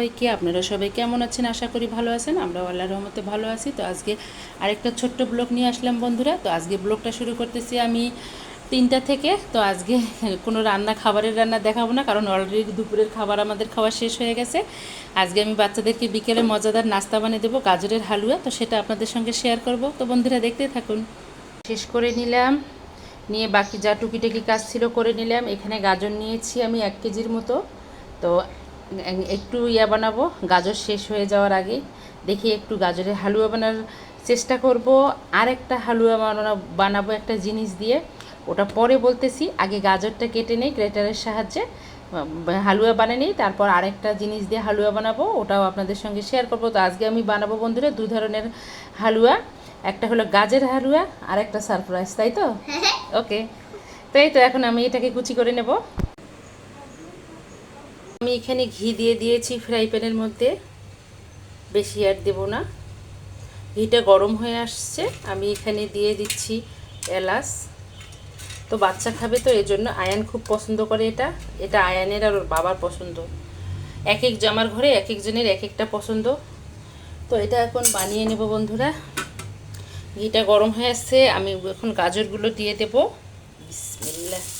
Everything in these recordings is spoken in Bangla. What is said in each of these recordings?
সবাইকে, আপনারা সবাই কেমন আছেন? আশা করি ভালো আছেন। আমরা আল্লাহর রহমতে ভালো আছি। তো আজকে আরেকটা ছোট্ট ব্লগ নিয়ে আসলাম বন্ধুরা। তো আজকে ব্লগটা শুরু করতেছি আমি তিনটা থেকে। তো আজকে কোনো রান্না, খাবারের রান্না দেখাবো না, কারণ অলরেডি দুপুরের খাবার আমাদের খাওয়া শেষ হয়ে গেছে। আজকে আমি বাচ্চাদেরকে বিকেলে মজাদার নাস্তা বানিয়ে দেবো, গাজরের হালুয়া। তো সেটা আপনাদের সঙ্গে শেয়ার করব। তো বন্ধুরা, দেখতে থাকুন। শেষ করে নিলাম। নিয়ে বাকি যা টুকিটাকি কাজ ছিল করে নিলাম। এখানে গাজর নিয়েছি আমি এক কেজির মতো। তো একটু ইয়া বানাবো। গাজর শেষ হয়ে যাওয়ার আগে দেখি একটু গাজরের হালুয়া বানার চেষ্টা করব। আর একটা হালুয়া বানানো বানাবো একটা জিনিস দিয়ে। ওটা পরে বলতেছি আগে গাজরটা কেটে নেই গ্রেটারের সাহায্যে হালুয়া বানিয়ে নিই তারপর আরেকটা জিনিস দিয়ে হালুয়া বানাবো ওটাও আপনাদের সঙ্গে শেয়ার করব। তো আজকে আমি বানাবো বন্ধুরা দু ধরনের হালুয়া। একটা হলো গাজর হালুয়া আর একটা সারপ্রাইজ তাই তো? ওকে তাই তো এখন আমি এটাকে কুচি করে নেব। আমি এখানে ঘি দিয়ে দিয়েছি ফ্রাই প্যানের মধ্যে। বেশি আর দেবো না। ঘিটা গরম হয়ে আসছে। আমি এখানে দিয়ে দিচ্ছি এলাচ। তো বাচ্চা খাবে তো এই জন্য আয়ান খুব পছন্দ করে এটা। এটা আয়ানের আর ওর বাবার পছন্দ। এক এক জামার ঘরে এক একজনের এক একটা পছন্দ। তো এটা এখন বানিয়ে নেব বন্ধুরা। ঘিটা গরম হয়ে আসছে। আমি এখন গাজরগুলো দিয়ে দেব। বিসমিল্লাহ।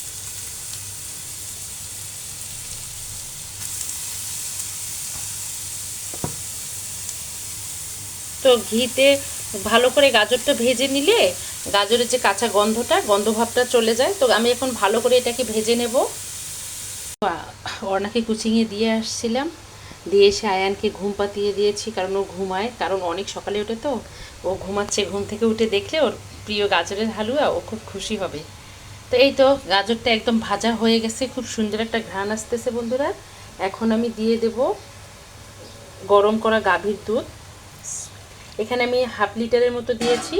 তো ঘিতে ভালো করে গাজরটা ভেজে নিলে গাজরের যে কাঁচা গন্ধটা, গন্ধভাবটা চলে যায়। তো আমি এখন ভালো করে এটাকে ভেজে নেব। অর্ণাকে কুচিংয়ে দিয়ে আসছিলাম। দিয়ে এসে আয়ানকে ঘুম পাতিয়ে দিয়েছি, কারণ ও ঘুমায়। কারণ অনেক সকালে ওঠে তো। ও ঘুমাচ্ছে ঘুম থেকে উঠে দেখলে ওর প্রিয় গাজরের হালুয়া, ও খুব খুশি হবে। তো এই তো গাজরটা একদম ভাজা হয়ে গেছে। খুব সুন্দর একটা ঘ্রাণ আসতেছে বন্ধুরা। এখন আমি দিয়ে দেব গরম করা গাভীর দুধ। এখানে আমি হাফ লিটারের মতো দিয়েছি।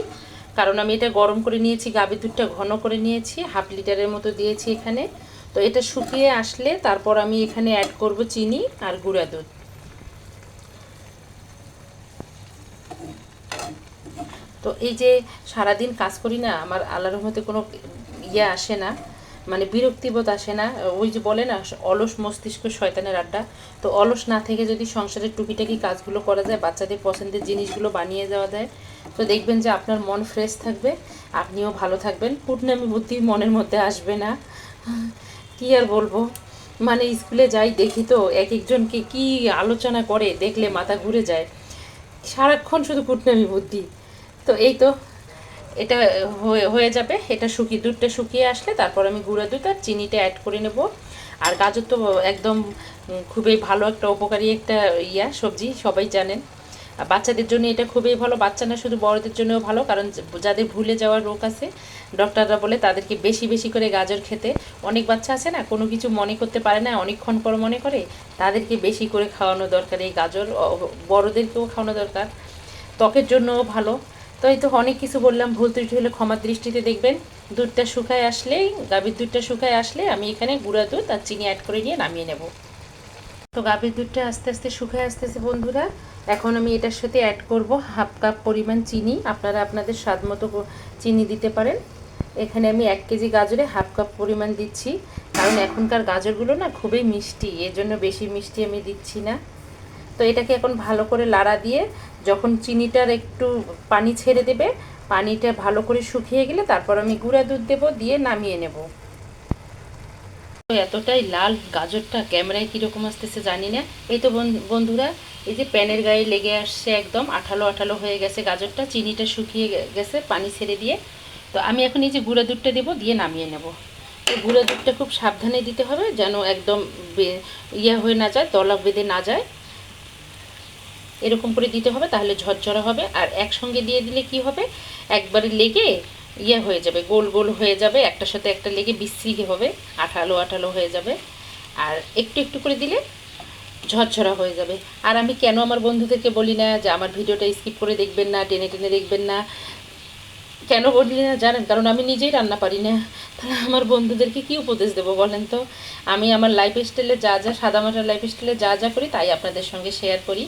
কারণ আমি এটা গরম করে নিয়েছি গাভীর দুধটা ঘন করে নিয়েছি হাফ লিটারের মতো দিয়েছি এখানে। তো এটা শুকিয়ে আসলে তারপর আমি এখানে অ্যাড করব চিনি আর গুঁড়া দুধ। তো এই যে সারাদিন কাজ করি না, আমার আল্লাহর রহমতে কোনো ইয়ে আসে না। মানে বিরক্তিবোধ আসে না। ওই যে বলে না, অলস মস্তিষ্ক শয়তানের আড্ডা। তো অলস না থেকে যদি সংসারের টুকিটাকি কাজগুলো করা যায়, বাচ্চাদের পছন্দের জিনিসগুলো বানিয়ে দেওয়া যায়, তো দেখবেন যে আপনার মন ফ্রেশ থাকবে, আপনিও ভালো থাকবেন। কুটনামি বুদ্ধি মনের মধ্যে আসবে না। কি আর বলব? মানে স্কুলে যাই দেখি তো, এক একজনকে কি আলোচনা করে, দেখলে মাথা ঘুরে যায়। সারাক্ষণ শুধু কুটনামি বুদ্ধি। তো এই তো এটা হয়ে যাবে। এটা শুকিয়ে, দুধটা শুকিয়ে আসলে তারপর আমি গুঁড়া দুধ আর চিনিটা অ্যাড করে নেব। আর গাজর তো একদম খুবই ভালো একটা উপকারী একটা ইয়া, সবজি, সবাই জানেন। বাচ্চাদের জন্য এটা খুবই ভালো। বাচ্চা না, শুধু বড়দের জন্যও ভালো, কারণ যাদের ভুলে যাওয়ার রোগ আছে ডক্টররা বলে তাদেরকে বেশি বেশি করে গাজর খেতে। অনেক বাচ্চা আছে না, কোনো কিছু মনে করতে পারে না, অনেকক্ষণ পর মনে করে, তাদেরকে বেশি করে খাওয়ানো দরকার। এই গাজর বড়দেরকেও খাওয়ানো দরকার। ত্বকের জন্যও ভালো। তো এই তো অনেক কিছু বললাম, ভুল ত্রুটি হলে ক্ষমার দৃষ্টিতে দেখবেন। দুধটা শুকায় আসলেই গাভীর দুধটা শুকায় আসলে আমি এখানে গুঁড়া দুধ আর চিনি অ্যাড করে নিয়ে নামিয়ে নেব। তো গাভীর দুধটা আস্তে আস্তে শুকায় আসতেছে বন্ধুরা। এখন আমি এটার সাথে অ্যাড করব হাফ কাপ পরিমাণ চিনি। আপনারা আপনাদের স্বাদ মতো চিনি দিতে পারেন। এখানে আমি এক কেজি গাজরে হাফ কাপ পরিমাণ দিচ্ছি। কারণ এখনকার গাজরগুলো না খুবই মিষ্টি এর জন্য বেশি মিষ্টি আমি দিচ্ছি না। তো এটাকে এখন ভালো করে লাড়া দিয়ে যখন চিনিটার একটু পানি ছেড়ে দেবে, পানিটা ভালো করে শুকিয়ে গেলে তারপর আমি গুঁড়া দুধ দেবো, দিয়ে নামিয়ে নেব। এতটাই লাল গাজরটা ক্যামেরায় কীরকম আসতেছে জানি না। এই তো বন্ধ- বন্ধুরা, এই যে প্যানের গায়ে লেগে আসছে একদম, আঠালো আঠালো হয়ে গেছে গাজরটা, চিনিটা শুকিয়ে গেছে পানি ছেড়ে দিয়ে। তো আমি এখন এই যে গুঁড়া দুধটা দেবো, দিয়ে নামিয়ে নেব। তো গুঁড়া দুধটা খুব সাবধানে দিতে হবে যেন একদম ইয়ে হয়ে না যায়, তলা বেঁধে না যায়। এরকম করে দিতে হবে, তাহলে ঝরঝরা হবে। আর একসঙ্গে দিয়ে দিলে কি হবে? একবারে লেগে ইয়ে হয়ে যাবে, গোল গোল হয়ে যাবে, একটার সাথে একটা লেগে বিশ্রী হবে, আঠালো আঠালো হয়ে যাবে। আর একটু একটু করে দিলে ঝরঝরা হয়ে যাবে। আর আমি কেন আমার বন্ধুদেরকে বলি না যে আমার ভিডিওটা স্কিপ করে দেখবেন না, টেনে টেনে দেখবেন না? কেন বলি না? জানেন, কারণ আমি নিজেই রান্না পারি না। তাহলে আমার বন্ধুদেরকে কি উপদেশ দেবো বলেন তো? আমি আমার লাইফ স্টাইলে যা যা সাদামাটা লাইফ স্টাইলে যা যা করি, তাই আপনাদের সঙ্গে শেয়ার করি।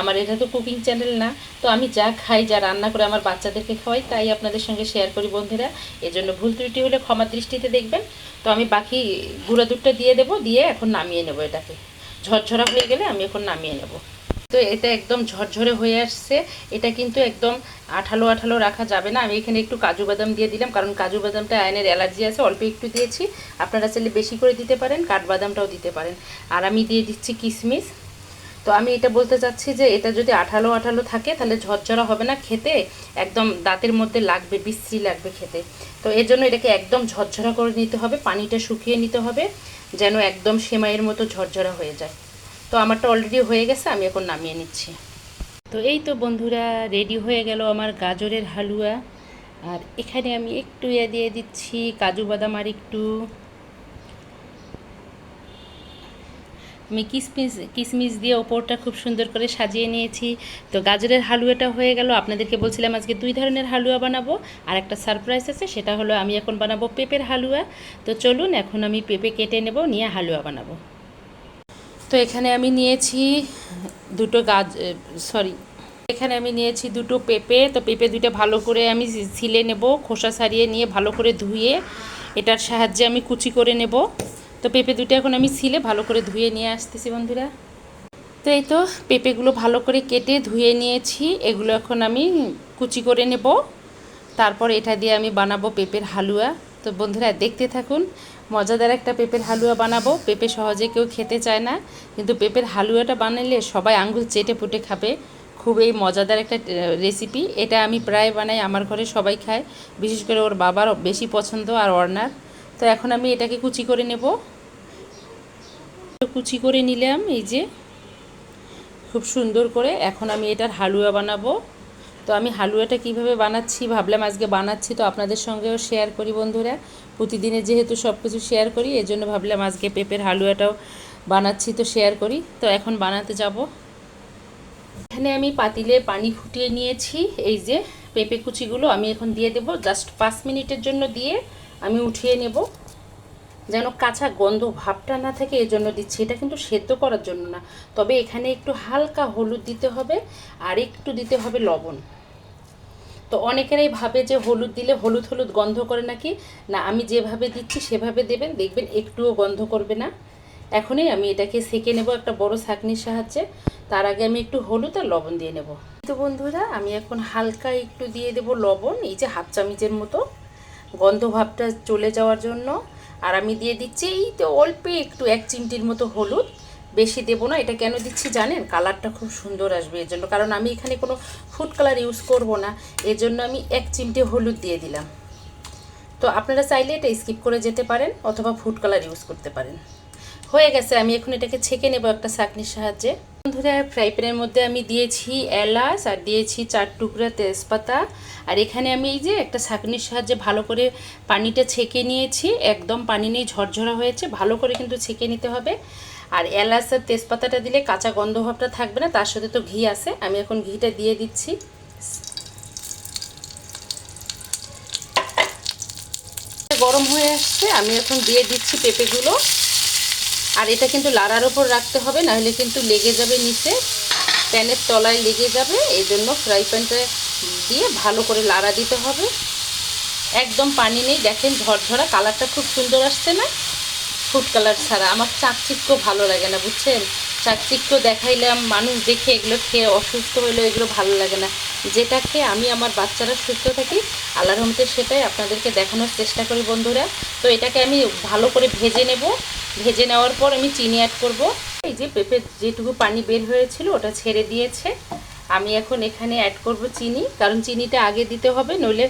আমার এটা তো কুকিং চ্যানেল না, তো আমি যা খাই, যা রান্না করে আমার বাচ্চাদেরকে খাওয়াই, তাই আপনাদের সঙ্গে শেয়ার করি বন্ধুরা। এজন্য ভুল ত্রুটি হলে ক্ষমা দৃষ্টিতে দেখবেন। তো আমি বাকি গুঁড়া দুধটা দিয়ে দেবো, দিয়ে এখন নামিয়ে নেব এটাকে। ঝরঝরা হয়ে গেলে আমি এখন নামিয়ে নেব। তো এটা একদম ঝরঝরে হয়ে আসছে। এটা কিন্তু একদম আঠালো আঠালো রাখা যাবে না। আমি এখানে একটু কাজু বাদাম দিয়ে দিলাম, কারণ কাজু বাদামটা আয়নের অ্যালার্জি আছে, অল্প একটু দিয়েছি। আপনারা চাইলে বেশি করে দিতে পারেন, কাঠবাদামটাও দিতে পারেন। আর আমি দিয়ে দিচ্ছি কিশমিশ। তো আমি এটা বলতে চাচ্ছি যে এটা যদি আঠালো আঠালো থাকে, তাহলে ঝরঝরা হবে না খেতে, একদম দাঁতের মধ্যে লাগবে, বিশ্রী লাগবে খেতে। তো এর জন্য এটাকে একদম ঝরঝরা করে নিতে হবে, পানিটা শুকিয়ে নিতে হবে, যেন একদম সেমাইয়ের মতো ঝরঝরা হয়ে যায়। তো আমারটা অলরেডি হয়ে গেছে, আমি এখন নামিয়ে নিচ্ছি। তো এই তো বন্ধুরা রেডি হয়ে গেল আমার গাজরের হালুয়া। আর এখানে আমি একটু ইয়ে দিয়ে দিচ্ছি, কাজু বাদাম আর একটু আমি কিসমিস কিসমিস দিয়ে ওপরটা খুব সুন্দর করে সাজিয়ে নিয়েছি। তো গাজরের হালুয়াটা হয়ে গেল। আপনাদেরকে বলছিলাম আজকে দুই ধরনের হালুয়া বানাবো। আর একটা সারপ্রাইজ আছে, সেটা হলো আমি এখন বানাবো পেঁপের হালুয়া। তো চলুন, এখন আমি পেঁপে কেটে নেব, নিয়ে হালুয়া বানাবো। তো এখানে আমি নিয়েছি দুটো গাজ সরি এখানে আমি নিয়েছি দুটো পেঁপে। তো পেঁপে দুটো ভালো করে আমি ছিলে নেব, খোসা সারিয়ে নিয়ে ভালো করে ধুয়ে। এটার সাহায্যে আমি কুচি করে নেব। তো পেঁপে দুটো এখন আমি ছিলে ভালো করে ধুয়ে নিয়ে আসতেছি বন্ধুরা। তো এই তো পেঁপেগুলো ভালো করে কেটে ধুয়ে নিয়েছি, এগুলো এখন আমি কুচি করে নেব। তারপর এটা দিয়ে আমি বানাবো পেঁপের হালুয়া। তো বন্ধুরা, দেখতে থাকুন, মজাদার একটা পেঁপের হালুয়া বানাবো। পেঁপে সহজে কেউ খেতে চায় না, কিন্তু পেঁপের হালুয়াটা বানালে সবাই আঙ্গুল চেটে পুটে খাবে। খুবই মজাদার একটা রেসিপি এটা আমি প্রায় বানাই, আমার ঘরে সবাই খায়। বিশেষ করে ওর বাবার বেশি পছন্দ আর অর্নার তো এখন আমি এটাকে কুচি করে নেব। কুচি করে নিলাম, এই যে। খুব সুন্দর করে। এখন আমি এটার হালুয়া বানাবো। তো আমি হালুয়াটা কীভাবে বানাচ্ছি ভাবলাম, আজকে বানাচ্ছি তো আপনাদের সঙ্গেও শেয়ার করি বন্ধুরা। প্রতিদিনে যেহেতু সব কিছু শেয়ার করি, এই জন্য ভাবলাম আজকে পেঁপের হালুয়াটাও বানাচ্ছি তো শেয়ার করি। তো এখন বানাতে যাব। এখানে আমি পাতিলে পানি ফুটিয়ে নিয়েছি, এই যে পেঁপে কুচিগুলো আমি এখন দিয়ে দেব। জাস্ট পাঁচ মিনিটের জন্য দিয়ে আমি উঠিয়ে নেব। যেন কাঁচা গন্ধ ভাবটা না থাকে এই জন্য দিচ্ছি। এটা কিন্তু সেদ্ধ করার জন্য না। তবে এখানে একটু হালকা হলুদ দিতে হবে, আর একটু দিতে হবে লবণ। তো অনেকেরাই ভাবে যে হলুদ দিলে হলুদ হলুদ গন্ধ করে নাকি? না, আমি যেভাবে দিচ্ছি সেভাবে দেবেন। দেখবেন একটুও গন্ধ করবে না। এখনই আমি এটাকে সেকে নেব একটা বড় ছাঁকনির সাহায্যে। তার আগে আমি একটু হলুদ আর লবণ দিয়ে নেব। তো বন্ধুরা, আমি এখন হালকা একটু দিয়ে দেব লবণ, এই যে হাফ চামিচের মতো। গন্ধ ভাবটা চলে যাওয়ার জন্য আর আমি দিয়ে দিচ্ছি এই তো অল্পে একটু এক চিমটির মতো হলুদ। বেশি দেবো না, এটা কেন দিচ্ছি জানেন? কালারটা খুব সুন্দর আসবে, এর জন্য। কারণ আমি এখানে কোনো ফুড কালার ইউজ করব না, এর জন্য আমি এক চিমটে হলুদ দিয়ে দিলাম। তো আপনারা চাইলে এটা স্কিপ করে যেতে পারেন, অথবা ফুড কালার ইউজ করতে পারেন। হয়ে গেছে, আমি এখন এটাকে ছেঁকে নেব একটা চাকনির সাহায্যে। বন্ধুরা ফ্রাই প্যানের মধ্যে আমি দিয়েছি এলাচ আর দিয়েছি চার টুকরা তেজপাতা। আর এখানে আমি এই যে একটা ছাঁকনির সাহায্যে ভালো করে পানিটা ছেঁকে নিয়েছি। একদম পানি নেই, ঝরঝরা হয়েছে, ভালো করে কিন্তু ছেঁকে নিতে হবে। আর এলাচ আর তেজপাতাটা দিলে কাঁচা গন্ধ ভাবটা থাকবে না, তার সাথে তো ঘি আছে। আমি এখন ঘিটা দিয়ে দিচ্ছি। গরম হয়ে আসছে, আমি এখন দিয়ে দিচ্ছি পেঁপেগুলো। আর এটা কিন্তু লাড়ার ওপর রাখতে হবে, নাহলে কিন্তু লেগে যাবে নিচে। প্যানের তলায় লেগে যাবে, এই জন্য ফ্রাই প্যানটা দিয়ে ভালো করে লাড়া দিতে হবে। একদম পানি নেই, দেখেন ঝরঝরা কালারটা খুব সুন্দর আসছে না? ফুড কালার ছাড়া। আমার চাকচিক্য ভালো লাগে না, বুঝছেন? চাকচিক্য দেখাইলাম, মানুষ দেখে এগুলো খেয়ে অসুস্থ হইলে এগুলো ভালো লাগে না। যেটা খেয়ে আমি আমার বাচ্চারা সুস্থ থাকি, আল্লাহর রহমতে সেটাই আপনাদেরকে দেখানোর চেষ্টা করি বন্ধুরা। তো এটাকে আমি ভালো করে ভেজে নেব। ভেজে নেওয়ার পর আমি চিনি অ্যাড করব। এই যে পেঁপে যেটুকু পানি বের হয়েছিল, ওটা ছেড়ে দিয়েছে। আমি এখন এখানে অ্যাড করব চিনি, কারণ চিনিটা আগে দিতে হবে, নইলে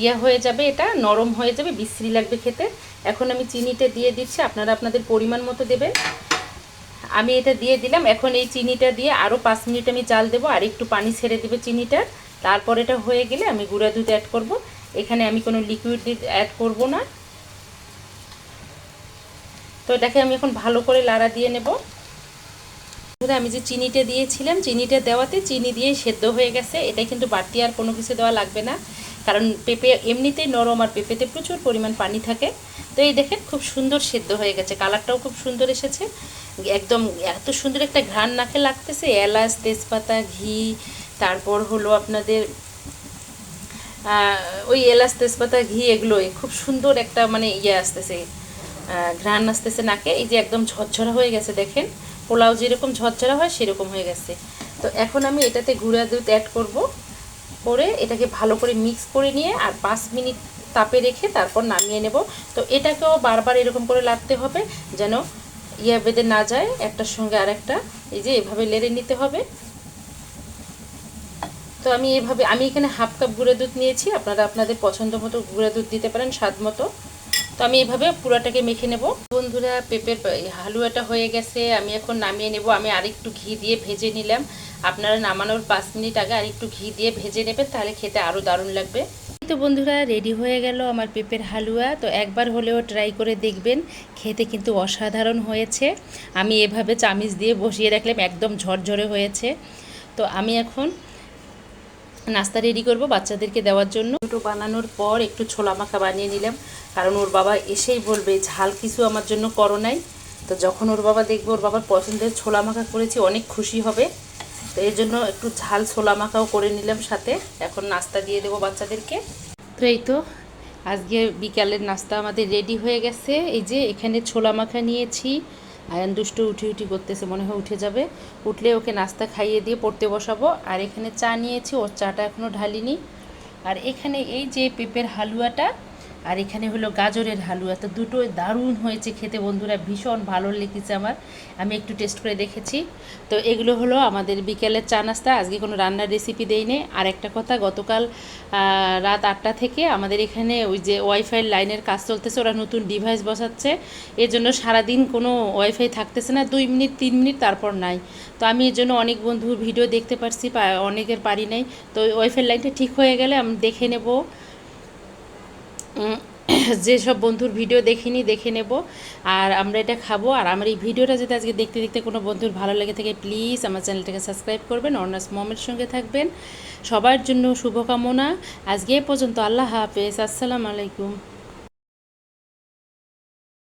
ইয়ে হয়ে যাবে এটা, নরম হয়ে যাবে, বিশ্রী লাগবে খেতে। এখন আমি চিনিটা দিয়ে দিচ্ছি, আপনারা আপনাদের পরিমাণ মতো দেবেন। আমি এটা দিয়ে দিলাম, এখন এই চিনিটা দিয়ে আরও পাঁচ মিনিট আমি চাল দেবো, আর একটু পানি ছেড়ে দেবে চিনিটার তারপর এটা হয়ে গেলে আমি গুঁড়া দুধ অ্যাড করব। এখানে আমি কোনো লিকুইড অ্যাড করব না। তো এটাকে আমি এখন ভালো করে লাড়া দিয়ে নেব। আমি যে চিনিটা দিয়েছিলাম, চিনিটা দেওয়াতে চিনি দিয়ে সেদ্ধ হয়ে গেছে। এটা কিন্তু বাড়তি আর কোনো কিছু দেওয়া লাগবে না। কারণ পেঁপে এমনিতেই নরম আর পেঁপেতে প্রচুর পরিমাণ পানি থাকে। তো এই দেখেন খুব সুন্দর সেদ্ধ হয়ে গেছে। কালারটাও খুব সুন্দর এসেছে। একদম এত সুন্দর একটা ঘ্রাণ নাকে লাগতেছে। এলাচ, তেজপাতা, ঘি, তারপর হলো আপনাদের ওই এলাচ, তেজপাতা, ঘি, এগুলোই। খুব সুন্দর একটা মানে ইয়ে আসতেছে। ঘ্রাণ আসতেছে নাকে। এই যে একদম ঝরঝরা হয়ে গেছে, দেখেন। পোলাও যেরকম ঝরঝরা হয়, সেরকম হয়ে গেছে। তো এখন আমি এটাতে গুঁড়া দুধ অ্যাড করব। করে এটাকে ভালো করে মিক্স করে নিয়ে আর পাঁচ মিনিট তাপে রেখে তারপর নামিয়ে নেব। তো এটাকেও বারবার এরকম করে লাড়তে হবে, যেন ইয়া বেঁধে না যায়। একটার সঙ্গে আরেকটা, এই যে এভাবে লেড়ে নিতে হবে। তো আমি এভাবে, আমি এখানে হাফ কাপ গুঁড়ো দুধ নিয়েছি। আপনারা আপনাদের পছন্দ মতো গুঁড়া দুধ দিতে পারেন, স্বাদ মতো। তো আমি এভাবে পুরাটাকে মেখে নেব। বন্ধুরা, পেঁপের হালুয়াটা হয়ে গেছে, আমি এখন নামিয়ে নেব। আমি আরেকটু ঘি দিয়ে ভেজে নিলাম। আপনারা নামানোর পাঁচ মিনিট আগে আরেকটু ঘি দিয়ে ভেজে নেবেন, তাহলে খেতে আরও দারুণ লাগবে। তো বন্ধুরা, রেডি হয়ে গেল আমার পেঁপের হালুয়া। তো একবার হলেও ট্রাই করে দেখবেন, খেতে কিন্তু অসাধারণ হয়েছে। আমি এভাবে চামিচ দিয়ে বসিয়ে রাখলাম, একদম ঝরঝরে হয়েছে। তো আমি এখন নাস্তা রেডি করব বাচ্চাদেরকে দেওয়ার জন্য। দুটো বানানোর পর একটু ছোলা মাখা বানিয়ে নিলাম। কারণ ওর বাবা এসেই বলবে, ঝাল কিছু আমার জন্য করো নাই। তো যখন ওর বাবা দেখবে ওর বাবার পছন্দের ছোলা মাখা করেছি, অনেক খুশি হবে। তো এই জন্য একটু ঝাল ছোলা মাখাও করে নিলাম সাথে। এখন নাস্তা দিয়ে দেবো বাচ্চাদেরকে। তো এই তো, আজকে বিকালের নাস্তা আমাদের রেডি হয়ে গেছে। এই যে এখানে ছোলা মাখা নিয়েছি। আয়ান দুষ্ট উঠি উঠি করতেছে, মনে হয় উঠে যাবে। উঠলে ওকে নাস্তা খাইয়ে দিয়ে পড়তে বসাবো। আর এখানে চা নিয়েছি, ওর চাটা এখনও ঢালিনি। আর এখানে এই যে পেঁপের হালুয়াটা আর এখানে হলো গাজরের হালুয়া। তো দুটোই দারুণ হয়েছে খেতে বন্ধুরা, ভীষণ ভালো লেগেছে আমার। আমি একটু টেস্ট করে দেখেছি। তো এগুলো হলো আমাদের বিকেলের চা নাস্তা। আজকে কোনো রান্নার রেসিপি দেইনি। আর একটা কথা, গতকাল রাত আটটা থেকে আমাদের এখানে ওই যে ওয়াইফাই লাইনের কাজ চলতেছে, ওরা নতুন ডিভাইস বসাচ্ছে। এর জন্য সারাদিন কোনো ওয়াইফাই থাকতেছে না। দুই মিনিট, তিন মিনিট তারপর নাই। তো আমি এর জন্য অনেক বন্ধুর ভিডিও দেখতে পারছি অনেকের পারি নাই। তো ওয়াইফাই লাইনটা ঠিক হয়ে গেলে আমি দেখে নেব। যেসব বন্ধুর ভিডিও দেখিনি, দেখে নেব। আর আমরা এটা খাব। আর আমার এই ভিডিওটা যদি আজকে দেখতে দেখতে কোনো বন্ধুর ভালো লেগে থাকে প্লিজ আমার চ্যানেলটাকে সাবস্ক্রাইব করবেন। অর্নাস মমের সঙ্গে থাকবেন। সবার জন্য শুভকামনা। আজকে এ পর্যন্ত। আল্লাহ হাফেজ। আসসালামু আলাইকুম।